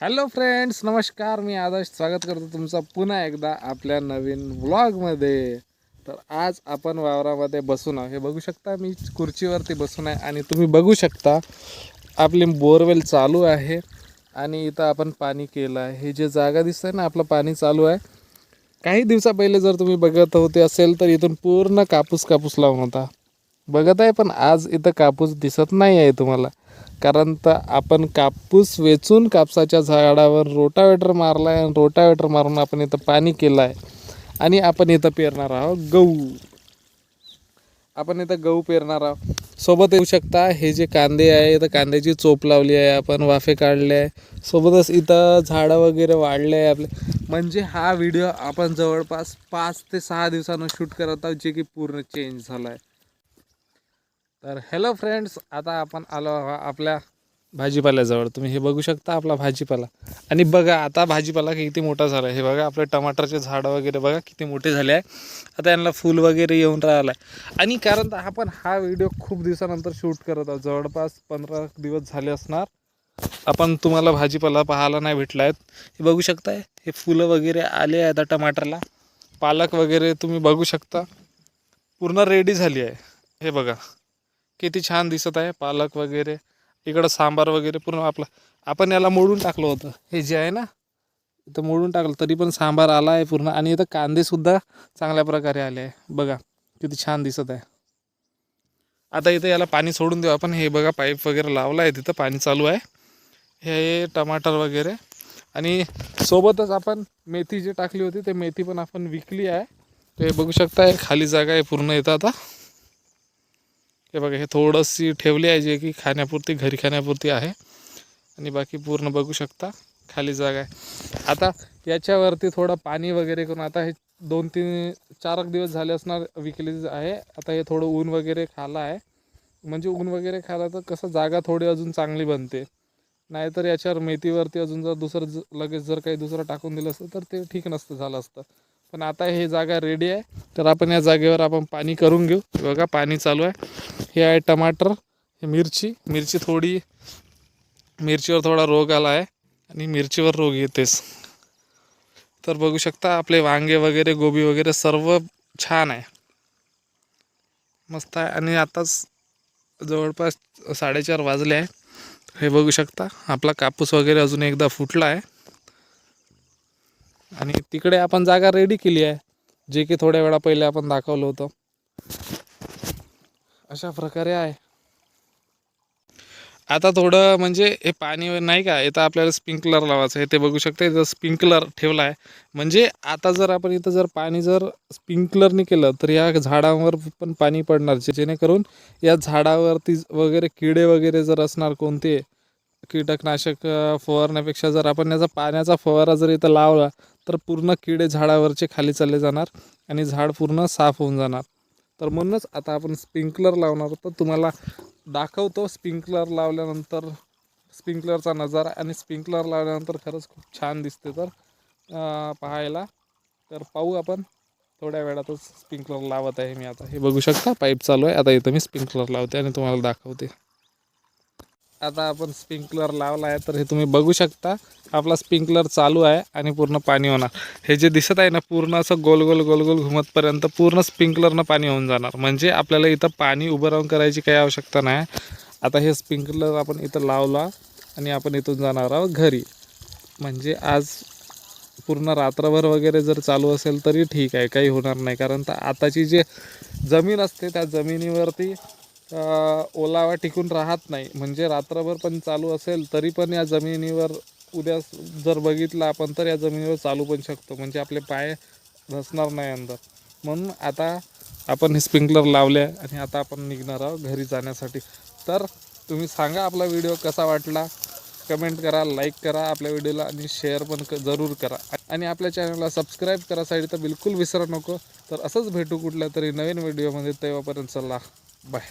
Hello friends नमस्कार. मी आदर्श. स्वागत करतो तुमचं पुन्हा एकदा आपल्या नवीन व्लॉगमध्ये तर आज आपण वावरामध्ये बसून आहोत. हे बघू शकता मी खुर्चीवरती बसून आहे आणि तुम्ही बघू शकता आपली बोरवेल चालू आहे आणि इथं आपण पाणी केलं आहे. हे जे जागा दिसत आहे ना आपलं पाणी चालू आहे. काही दिवसा पहिले जर तुम्ही बघत होते असेल तर इथून पूर्ण कापूस कापूस लावून होता. बघत आहे पण आज इथं कापूस दिसत नाही आहे तुम्हाला. कारण तर आपण कापूस वेचून कापसाच्या झाडावर रोटावेटर मारला आहे आणि रोटावेटर मारून आपण इथं पाणी केलं आहे आणि आपण इथं पेरणार आहोत गहू. आपण इथं गहू पेरणार आहोत. सोबत येऊ शकता हे जे कांदे आहे इथं कांद्याची चोप लावली आहे आपण वाफे काढले आहे. सोबतच इथं झाडं वगैरे वाढले आहे आपले. म्हणजे हा व्हिडिओ आपण जवळपास पाच ते सहा दिवसानं शूट करत आहोत जे की पूर्ण चेंज झाला आहे तर हॅलो फ्रेंड्स आता आपण आलो आपल्या भाजीपाल्याजवळ. तुम्ही हे बघू शकता आपला भाजीपाला. आणि बघा आता भाजीपाला किती मोठा झाला आहे हे बघा आपले टमाटरचे झाडं वगैरे बघा किती मोठे झाले आहे. आता यांना फूल वगैरे येऊन राहिलं आहे आणि कारण तर आपण हा व्हिडिओ खूप दिवसानंतर शूट करत आहोत. जवळपास पंधरा दिवस झाले असणार. आपण तुम्हाला भाजीपाला पाहायला नाही भेटला आहेत हे बघू शकताय हे फुलं वगैरे आले आहेत आता टमाटरला. पालक वगैरे तुम्ही बघू शकता. पूर्ण रेडी झाली आहे. हे बघा. किती छान दिसत आहे पालक वगैरे इकडं सांबार वगैरे पूर्ण आपलं आपण याला मोडून टाकलं होतं. हे जे आहे ना इथं मोडून टाकलं तरी पण सांबार आला आहे पूर्ण. आणि इथं कांदेसुद्धा चांगल्या प्रकारे आले आहे. बघा किती छान दिसत आहे. आता इथं याला पाणी सोडून देऊ आपण. हे बघा पाईप वगैरे लावला आहे तिथं पाणी चालू आहे. हे टमाटर वगैरे. आणि सोबतच आपण मेथी जी टाकली होती ते मेथी पण आपण विकली आहे. ते बघू शकता खाली जागा आहे पूर्ण इथं आता. हे बघा हे थोडंशी ठेवली आहे जे की खाण्यापुरती घरी खाण्यापुरती आहे. आणि बाकी पूर्ण बघू शकता खाली जागा आहे. आता याच्यावरती थोडं पाणी वगैरे करून आता हे दोन तीन चार एक दिवस झाले असणार विकली आहे. आता हे थोडं ऊन वगैरे खाला आहे. म्हणजे ऊन वगैरे खाला तर कसं जागा थोडी अजून चांगली बनते. नाहीतर याच्यावर मेथीवरती अजून जर दुसरं ज लगेच जर काही दुसरं टाकून दिलं असतं तर ते ठीक नसतं झालं असतं. पण आता हे जागा रेडी आहे. तर आपण या जागेवर आपण पाणी करून घेऊ. बघा पाणी चालू आहे. हे आहे टमाटर हे मिरची. मिरची थोडी मिरचीवर थोडा रोग आला आहे आणि मिरचीवर रोग येतेच. तर बघू शकता आपले वांगे वगैरे गोबी वगैरे सर्व छान आहे. मस्त आहे. आणि आताच जवळपास साडेचार वाजले आहे. हे बघू शकता आपला कापूस वगैरे अजून एकदा फुटला आहे. आणि तिकडे आपण जागा रेडी केली आहे. जे की थोड्या वेळा पहिले आपण दाखवलं होतं. अशा प्रकारे आहे. आता थोडं म्हणजे हे पाणी नाही का इथं आपल्याला स्प्रिंकलर लावायचं आहे. ते बघू शकता इथं स्प्रिंकलर ठेवला आहे. म्हणजे आता जर आपण इथं जर पाणी जर स्प्रिंकलरने केलं तर या झाडांवर पण पाणी पडणार. जेणेकरून या झाडावरती वगैरे किडे वगैरे जर असणार कोणते कीटकनाशक फवारण्यापेक्षा जर आपण याचा पाण्याचा फवारा जर इथं लावला तर पूर्ण किडे झाडावरचे खाली चालले जाणार आणि झाड पूर्ण साफ होऊन जाणार. तर म्हणूनच आता आपण स्प्रिंकलर लावणार तर तुम्हाला दाखवतो स्प्रिंकलर लावल्यानंतर स्प्रिंकलरचा नजारा आणि स्प्रिंकलर लावल्यानंतर खरंच खूप छान दिसते तर पाहायला. तर पाहू आपण. थोड्या वेळातच स्प्रिंकलर लावत आहे मी आता. हे बघू शकता पाईप चालू आहे. आता इथं मी स्प्रिंकलर लावते आणि तुम्हाला दाखवते. आता आपण स्प्रिंकलर लावला आहे तर हे तुम्ही बघू शकता. आपला स्प्रिंकलर चालू आहे आणि पूर्ण पाणी होणार. हे जे दिसत आहे ना पूर्ण असं गोल गोल गोल गोल घुमतपर्यंत पूर्ण स्प्रिंकलरनं पाणी होऊन जाणार. म्हणजे आपल्याला इथं पाणी उभं राहून करायची काही आवश्यकता नाही. आता हे स्प्रिंकलर आपण इथं लावला आणि आपण इथून जाणार आहोत घरी. म्हणजे आज पूर्ण रात्रभर वगैरे जर चालू असेल तरी ठीक आहे काही होणार नाही. कारण तर आताची जे जमीन असते त्या जमिनीवरती ओलावा टिकून राहत नाही. म्हणजे रात्रभर पण चालू असेल तरी पण या जमिनीवर उद्या जर बघितलं आपण तर या जमिनीवर चालू पण शकतो. म्हणजे आपले पाय धसणार नाही अंदर. म्हणून आता आपण हे स्प्रिंकलर लावले आणि आता आपण निघणार आहोत घरी जाण्यासाठी. तर तुम्ही सांगा आपला व्हिडिओ कसा वाटला? कमेंट करा लाईक करा आपल्या व्हिडिओला आणि शेअर पण क जरूर करा. आणि आपल्या चॅनलला सबस्क्राईब करासाठी तर बिलकुल विसरू नको. तर असंच भेटू कुठल्या तरी नवीन व्हिडिओमध्ये. तेव्हापर्यंत चला बाय.